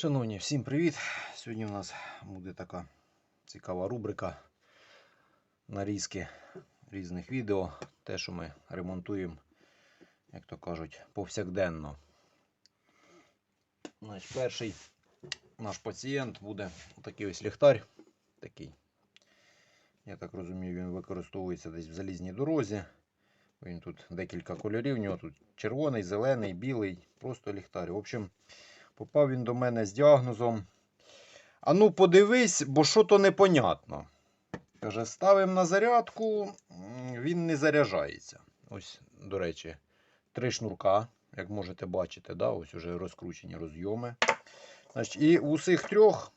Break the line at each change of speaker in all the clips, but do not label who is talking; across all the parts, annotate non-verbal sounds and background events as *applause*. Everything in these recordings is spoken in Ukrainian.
Шановні, всім привіт! Сьогодні у нас буде така цікава рубрика нарізки різних відео. Те, що ми ремонтуємо, як то кажуть, повсякденно. Значить, перший наш пацієнт буде такий ось ліхтар. Такий. Я так розумію, він використовується десь в залізній дорозі. Він тут декілька кольорів. У нього тут червоний, зелений, білий, просто ліхтар. В общем, Попав він до мене з діагнозом. А ну, подивись, бо що то непонятно. Каже, ставимо на зарядку, він не заряджається. Ось, до речі, три шнурка, як можете бачити, да? ось уже розкручені розйоми. Значить, і у всіх трьох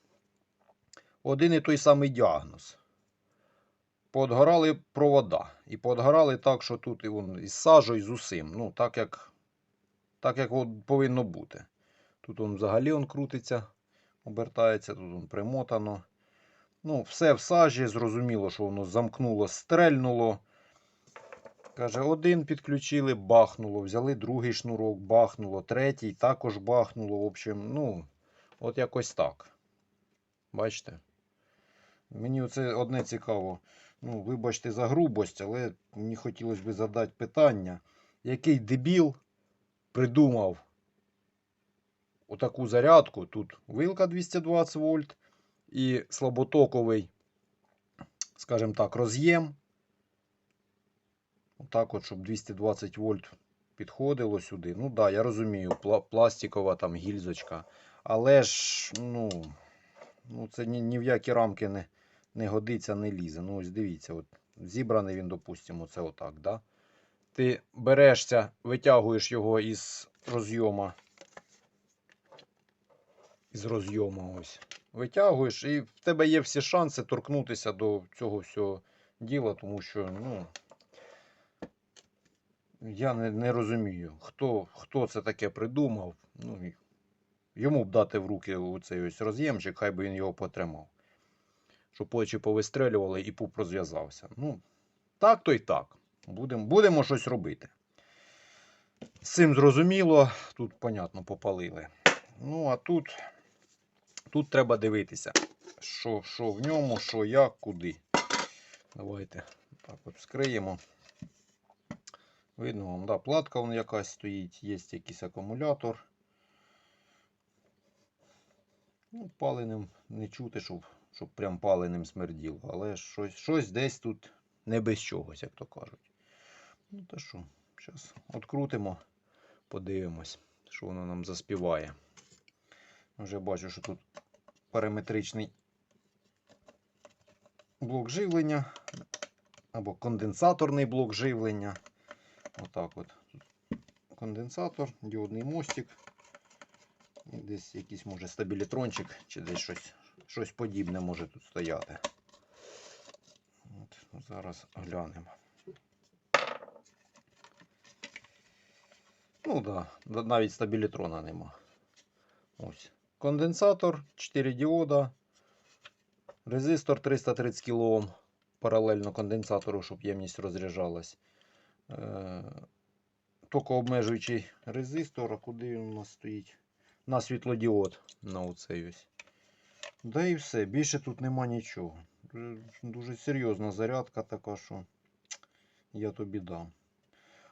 один і той самий діагноз. Подгорали провода. І подгорали так, що тут і вон, із сажею, з усім. Ну, так як, так, як повинно бути. Тут он взагалі он крутиться, обертається, тут он примотано. Ну, все в сажі, зрозуміло, що воно замкнуло, стрельнуло. Каже, один підключили, бахнуло. Взяли другий шнурок, бахнуло, третій також бахнуло. В общем, ну, от якось так. Бачите? Мені це одне цікаво. Ну, вибачте за грубость, але мені хотілося б задати питання, який дебіл придумав отаку зарядку. Тут вилка 220 вольт і слаботоковий, скажімо так, роз'єм. Отак от, щоб 220 вольт підходило сюди. Ну так, да, я розумію, пла- пластикова там гільзочка. Але ж, ну, ну це ні, ні в які рамки не, не годиться, не лізе. Ну, ось дивіться, от зібраний він, допустимо, це отак, да? Ти берешся, витягуєш його із розйома із розйому ось. Витягуєш, і в тебе є всі шанси торкнутися до цього всього діла, тому що, ну. Я не, не розумію, хто, хто це таке придумав. Ну, йому б дати в руки оцей ось роз'ємчик, хай би він його потримав. Щоб очі повистрелювали і пуп розв'язався. Ну, так то й так. Будемо будемо щось робити. З цим зрозуміло, тут, понятно, попалили. Ну, а тут. Тут треба дивитися, що, що в ньому, що як, куди. Давайте так от вскриємо. Видно вам, да, платка вон якась стоїть, є якийсь акумулятор. Ну, паленим не чути, щоб, щоб прям паленим смерділо, але щось, щось десь тут не без чогось, як то кажуть. Ну та що, зараз відкрутимо, подивимось, що воно нам заспіває. Вже бачу, що тут параметричний блок живлення або конденсаторний блок живлення. Отак от. Конденсатор, діодний мостик. І десь якийсь може стабілітрончик чи десь щось, щось подібне може тут стояти. От, зараз глянемо. Ну так, да, навіть стабілітрона нема. Ось. Конденсатор, 4 діода, резистор 330 кОм паралельно конденсатору, щоб ємність розряджалась. Е, Токообмежуючий резистор, а куди він у нас стоїть? На світлодіод на оцей ось. Да і все. Більше тут нема нічого. Дуже, дуже серйозна зарядка така, що я тобі дам.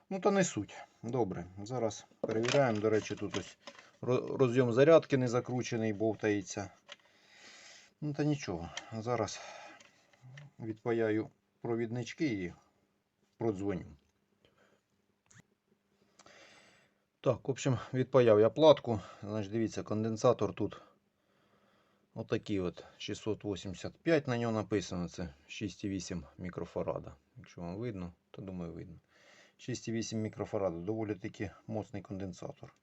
Ну, та не суть. Добре. Зараз перевіряємо. До речі, тут ось розйом зарядки не закручений, бовтається. Ну та нічого. Зараз відпаяю провіднички і продзвоню. Так, в общем, відпаяв я платку. Значить, дивіться, конденсатор тут отакий от 685 на нього написано. Це 6,8 мікрофарада. Якщо вам видно, то думаю видно. 6,8 мікрофарада. Доволі таки моцний конденсатор.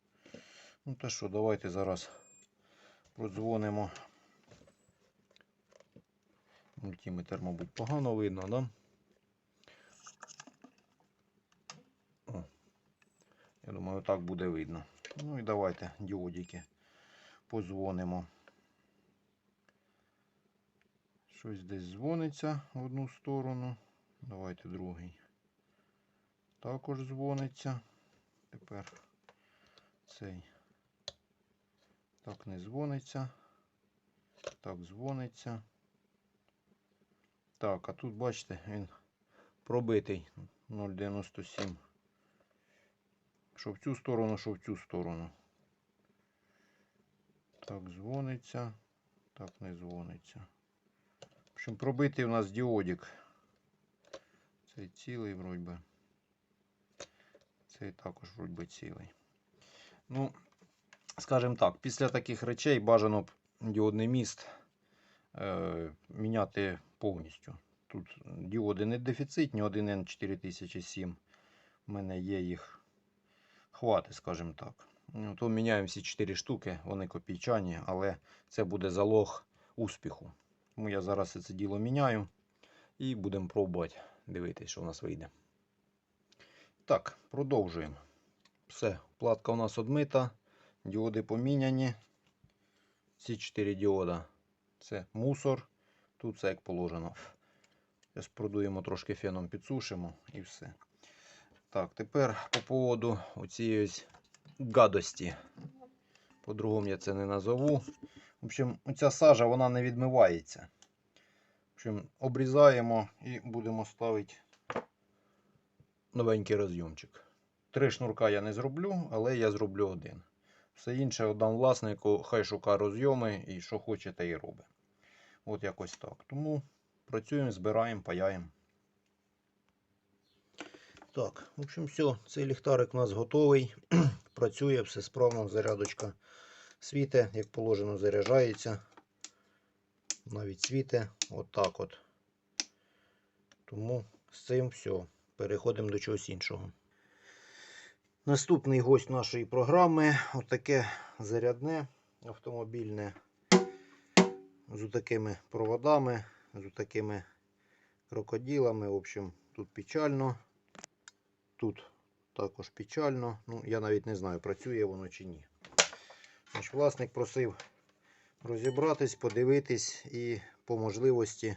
Ну та що, давайте зараз продзвонимо. Мультиметр, мабуть, погано видно, да? О, я думаю, так буде видно. Ну і давайте діодики позвонимо. Щось десь дзвониться в одну сторону. Давайте другий. Також дзвониться. Тепер цей. Так, не дзвониться. Так, дзвониться. Так, а тут, бачите, він пробитий 0,97. Що в цю сторону, що в цю сторону. Так, дзвониться. Так, не дзвониться. В общем, пробитий у нас діодик. Цей цілий вроді би. Цей також вроді би цілий. Ну, скажімо так, після таких речей бажано б діодний міст е, міняти повністю. Тут діоди не дефіцитні, 1N4007. У мене є їх хвати, скажімо так. Ну, то міняємо всі 4 штуки, вони копійчані, але це буде залог успіху. Тому я зараз це діло міняю і будемо пробувати дивитися, що в нас вийде. Так, продовжуємо. Все, платка у нас одмита, діоди поміняні. Ці 4 діода. Це мусор. Тут все як положено. Зараз продуємо трошки феном, підсушимо і все. Так, тепер по поводу оцієї гадості. По-другому я це не назову. В общем, оця сажа вона не відмивається. В общем, обрізаємо і будемо ставити новенький розйомчик. Три шнурка я не зроблю, але я зроблю один. Все інше віддам власнику, хай шукає розйоми і що хоче, те і робить. От якось так. Тому працюємо, збираємо, паяємо. Так, в общем, все, цей ліхтарик у нас готовий. *clears throat* Працює, все справно, зарядочка світе, як положено, заряджається. Навіть світе, отак от. Тому з цим все. Переходимо до чогось іншого. Наступний гость нашої програми отаке зарядне автомобільне з такими проводами, з такими крокодилами. В общем, тут печально. Тут також печально. Ну, я навіть не знаю, працює воно чи ні. Значить, власник просив розібратись, подивитись і по можливості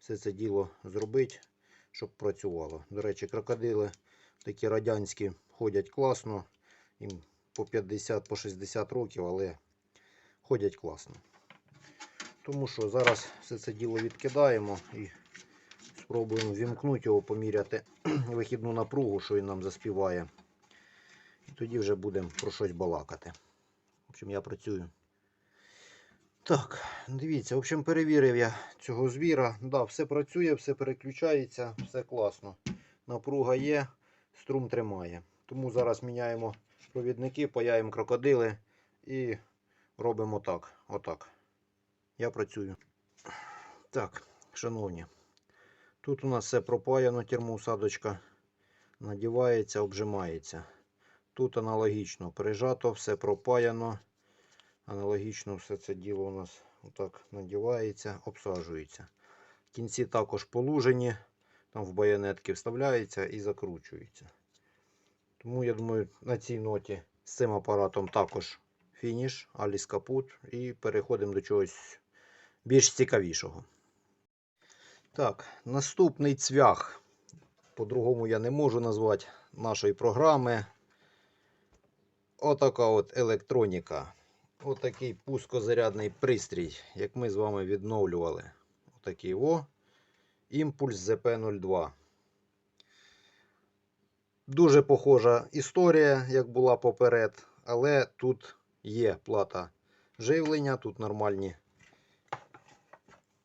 все це діло зробити, щоб працювало. До речі, крокодили такі радянські ходять класно. Їм по 50-60 по 60 років, але ходять класно. Тому що зараз все це діло відкидаємо і спробуємо вімкнути його, поміряти *clears throat* вихідну напругу, що він нам заспіває. І тоді вже будемо про щось балакати. В общем, я працюю. Так, дивіться, в общем, перевірив я цього звіра. Да, все працює, все переключається, все класно. Напруга є, струм тримає. Тому зараз міняємо провідники, паяємо крокодили і робимо так. Отак. Я працюю. Так, шановні. Тут у нас все пропаяно, термоусадочка надівається, обжимається. Тут аналогічно прижато, все пропаяно. Аналогічно все це діло у нас отак надівається, обсаджується. Кінці також полужені, там в баянетки вставляється і закручується. Тому я думаю, на цій ноті з цим апаратом також фініш, аліс капут. І переходимо до чогось більш цікавішого. Так, наступний цвях. По-другому я не можу назвати нашої програми. Отака от електроніка. Отакий пускозарядний пристрій, як ми з вами відновлювали. Отакий о. Імпульс ЗП-02. Дуже похожа історія, як була поперед, але тут є плата живлення, тут нормальні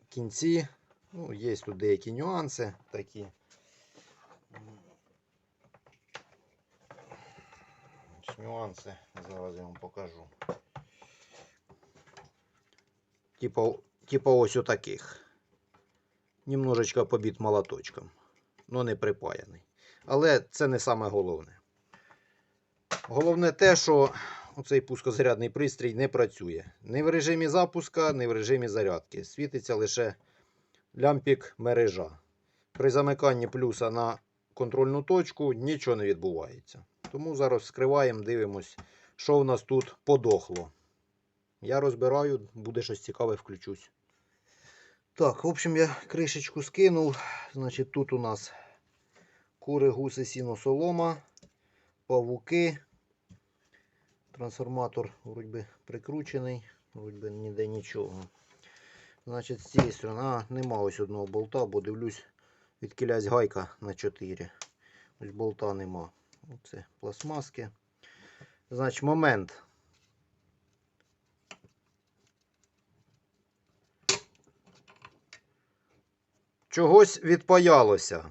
кінці. Ну, є тут деякі нюанси такі. Нюанси зараз я вам покажу. Типа, типа ось у таких. Немножечко побіт молоточком. но не припаяний. Але це не саме головне. Головне те, що оцей пускозарядний пристрій не працює. Ні в режимі запуска, ні в режимі зарядки. Світиться лише лямпік мережа. При замиканні плюса на контрольну точку нічого не відбувається. Тому зараз вскриваємо, дивимось, що в нас тут подохло. Я розбираю, буде щось цікаве, включусь. Так, в общем, я кришечку скинув. Значить, тут у нас кури, гуси, сіно, солома, павуки.
Трансформатор вроді би прикручений, вроді би ніде нічого. Значить, з цієї сторони, а, нема ось одного болта, бо дивлюсь, відкилясь гайка на 4. Ось болта нема. Оце пластмаски. Значить, момент. Чогось відпаялося.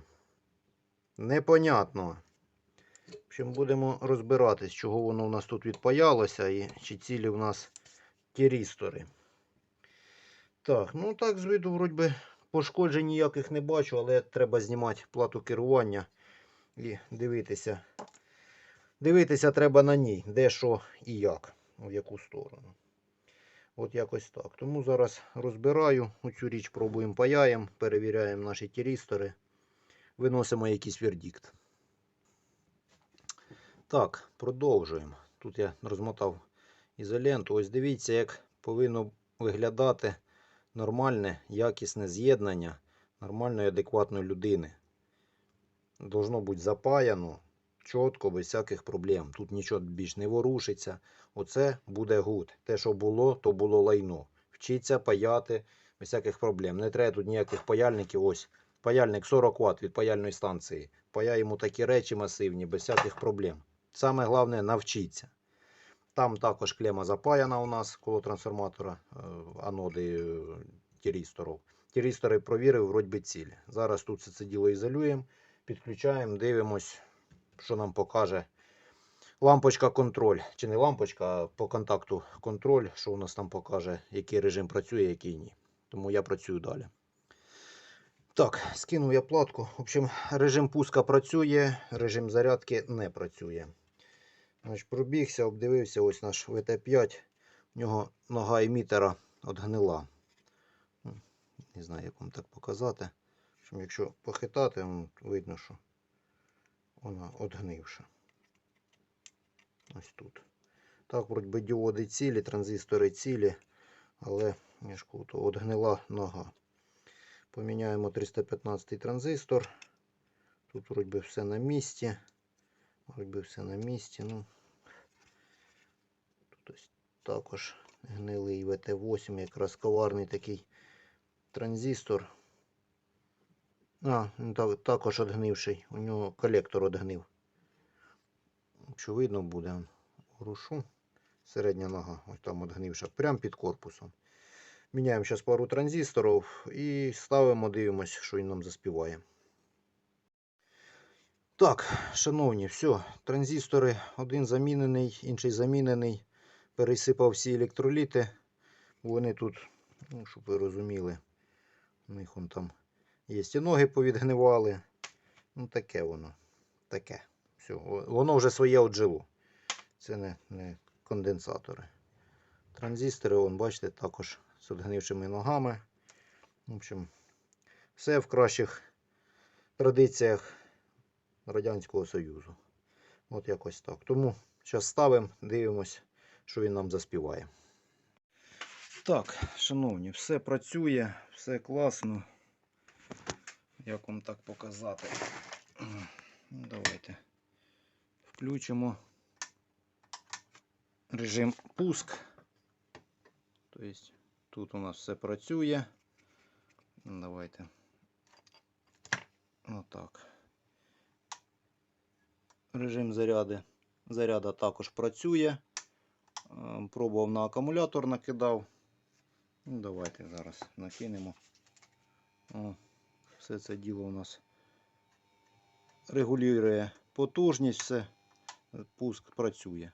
Непонятно. В общем, будемо розбиратись, чого воно у нас тут відпаялося і чи цілі у нас тірістори. Так, ну так, з виду, вроді би, пошкоджень ніяких не бачу, але треба знімати плату керування і дивитися. Дивитися треба на ній, де що і як, в яку сторону. От якось так. Тому зараз розбираю оцю річ, пробуємо паяємо, перевіряємо наші тірістори, виносимо якийсь вердикт. Так, продовжуємо. Тут я розмотав ізоленту. Ось дивіться, як повинно виглядати нормальне, якісне з'єднання нормальної, адекватної людини. Должно бути запаяно чітко, без всяких проблем. Тут нічого більш не ворушиться. Оце буде гуд. Те, що було, то було лайно. Вчиться паяти без всяких проблем. Не треба тут ніяких паяльників. Ось паяльник 40 Вт від паяльної станції. Паяємо такі речі масивні, без всяких проблем. Саме головне навчитися. Там також клема запаяна у нас коло трансформатора е, аноди е, тірісторів. Тірістори провірив, вроді би цілі. Зараз тут все це діло ізолюємо, підключаємо, дивимось, що нам покаже лампочка контроль. Чи не лампочка, а по контакту контроль, що у нас там покаже, який режим працює, який ні. Тому я працюю далі. Так, скинув я платку. В общем, режим пуска працює, режим зарядки не працює. Значить, пробігся, обдивився ось наш ВТ5. У нього нога емітера отгнила. Ну, Не знаю, як вам так показати. Общем, якщо похитати, видно, що вона отгнивша. Ось тут. Так, вроді діоди цілі, транзистори цілі, але ж то отгнила нога. Поміняємо 315 транзистор. Тут вроді би все на місці. Вроді би все на місці. Ну, тут ось також гнилий ВТ8, якраз коварний такий транзистор. А, також одгнивший. У нього колектор одгнив. Якщо видно буде, рушу. Середня нога, ось там одгнивша, прямо під корпусом. Міняємо зараз пару транзисторів і ставимо, дивимося, що він нам заспіває. Так, шановні, все. Транзистори один замінений, інший замінений. Пересипав всі електроліти. Вони тут, ну, щоб ви розуміли, у них он там є і ноги повідгнивали. Ну, таке воно. Таке. Все. Воно вже своє отжило. Це не, не конденсатори. Транзистори, вон, бачите, також з одгнившими ногами. В общем, все в кращих традиціях Радянського Союзу. От якось так. Тому зараз ставимо, дивимось, що він нам заспіває. Так, шановні, все працює, все класно. Як вам так показати? Давайте включимо режим пуск. Тобто тут у нас все працює. Давайте. Отак. Режим заряди. Заряда також працює. Е, Пробував на акумулятор, накидав. Ну, давайте зараз накинемо. О, все це діло у нас регулює потужність, все. Пуск працює.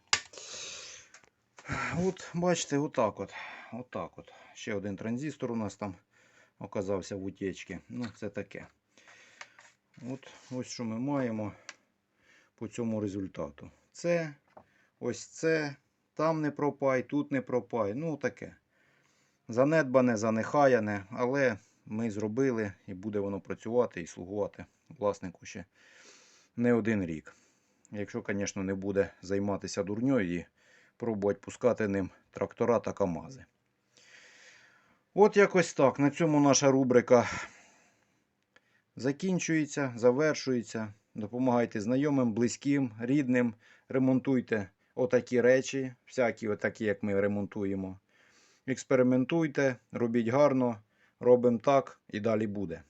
От, бачите, отак от. Отак от. Ще один транзистор у нас там оказався в утечці. Ну, це таке. От ось що ми маємо по цьому результату. Це, ось це, там не пропай, тут не пропай. Ну, таке. Занедбане, занехаяне, але ми зробили і буде воно працювати і слугувати власнику ще не один рік. Якщо, звісно, не буде займатися дурньою і пробувати пускати ним трактора та КАМАЗи. От якось так. На цьому наша рубрика закінчується, завершується. Допомагайте знайомим, близьким, рідним, ремонтуйте отакі речі, всякі, отакі, як ми ремонтуємо. Експериментуйте, робіть гарно, робимо так і далі буде.